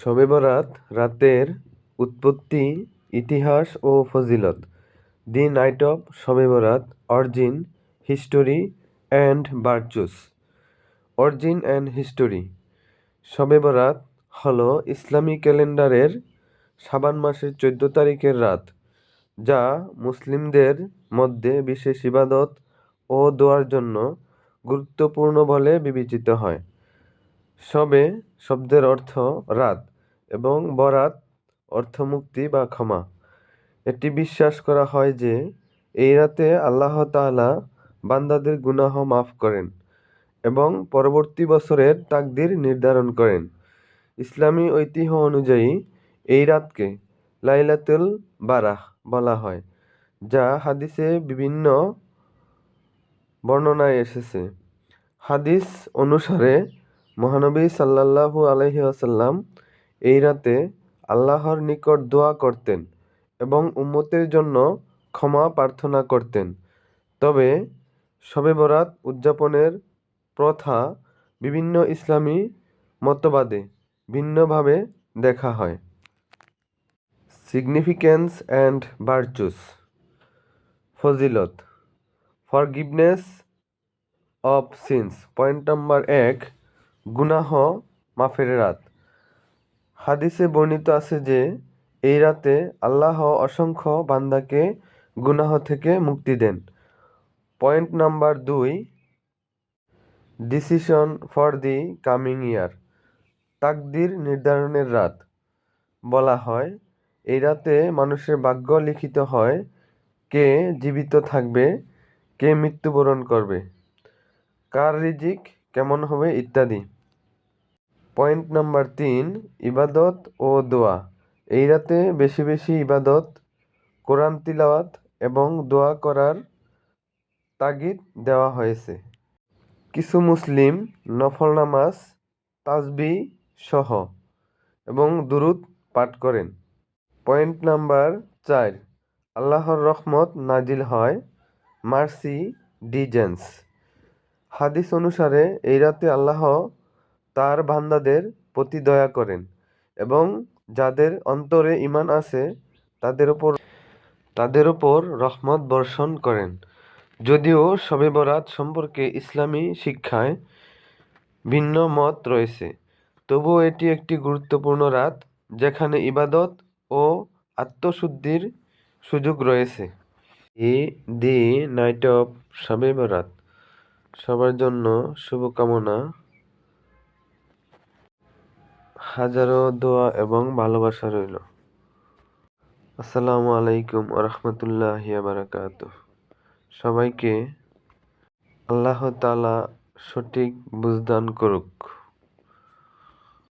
শবে বরাত, রাতের উৎপত্তি, ইতিহাস ও ফজিলত। দি night of Shabe Barat, origin, history and virtues. Origin and history. Shabe Barat হল ইসলামী ক্যালেন্ডারের সাবান মাসের চোদ্দ তারিখের রাত, যা মুসলিমদের মধ্যে বিশেষ ইবাদত ও দোয়ার জন্য গুরুত্বপূর্ণ বলে বিবেচিত হয়। শবে শব্দের অর্থ রাত এবং বরাত অর্থ মুক্তি বা ক্ষমা। এটি বিশ্বাস করা হয় যে এই রাতে আল্লাহ তাআলা বান্দাদের গুনাহ মাফ করেন এবং পরবর্তী বছরের তাকদির নির্ধারণ করেন। ইসলামী ঐতিহ্য অনুযায়ী এই রাতকে লাইলাতুল বারাহ বলা হয়, যা হাদিসে বিভিন্ন বর্ণনায় এসেছে। হাদিস অনুসারে মহানবী সাল্লাল্লাহু আলাইহি ওয়াসাল্লাম এই রাতে আল্লাহর নিকট দোয়া করতেন এবং উম্মতের জন্য ক্ষমা প্রার্থনা করতেন। তবে শবে বরাত উদযাপনের প্রথা বিভিন্ন ইসলামী মতবাদে ভিন্নভাবে দেখা হয়। সিগনিফিক্যান্স অ্যান্ড ভার্চুস ফজিলত। Forgiveness of sins point number এক গুনাহ মাফের রাত। হাদিসে বর্ণিত আছে যে, এই রাতে আল্লাহ অসংখ্য বান্দাকে গুনাহ থেকে মুক্তি দেন। পয়েন্ট নাম্বার দুই, decision for the coming year, তাকদির নির্ধারণের রাত। বলা হয়, এই রাতে মানুষের ভাগ্য লিখিত হয়, কে জীবিত থাকবে, কে মৃত্যুবরণ করবে, কার রিজিক কেমন হবে ইত্যাদি। পয়েন্ট নাম্বার তিন, ইবাদত ও দোয়া। এই রাতে বেশি বেশি ইবাদত, কোরআন তিলাওয়াত এবং দোয়া করার তাগিদ দেওয়া হয়েছে। কিছু মুসলিম নফল নামাজ, তাসবি সহ এবং দুরুদ পাঠ করেন। পয়েন্ট নাম্বার চার, আল্লাহর রহমত নাজিল হয় মার্সি ডিজেন্স। হাদিস অনুসারে এই রাতে আল্লাহ তার বান্দাদের প্রতি দয়া করেন এবং যাদের অন্তরে ইমান আছে, তাদের ওপর তাদের ওপর রহমত বর্ষণ করেন। যদিও শবে বরাত সম্পর্কে ইসলামী শিক্ষায় ভিন্ন মত রয়েছে, তবুও এটি একটি গুরুত্বপূর্ণ রাত যেখানে ইবাদত ও আত্মশুদ্ধির সুযোগ রয়েছে। এ দি নাইট অফ শবে বরাত। সবার জন্য শুভকামনা। হাজারো দোয়া এবং ভালোবাসা রইল। আসসালামু আলাইকুম রহমতুল্লাহ বারাকাত সবাইকে আল্লাহ তালা সঠিক বুঝদান করুক।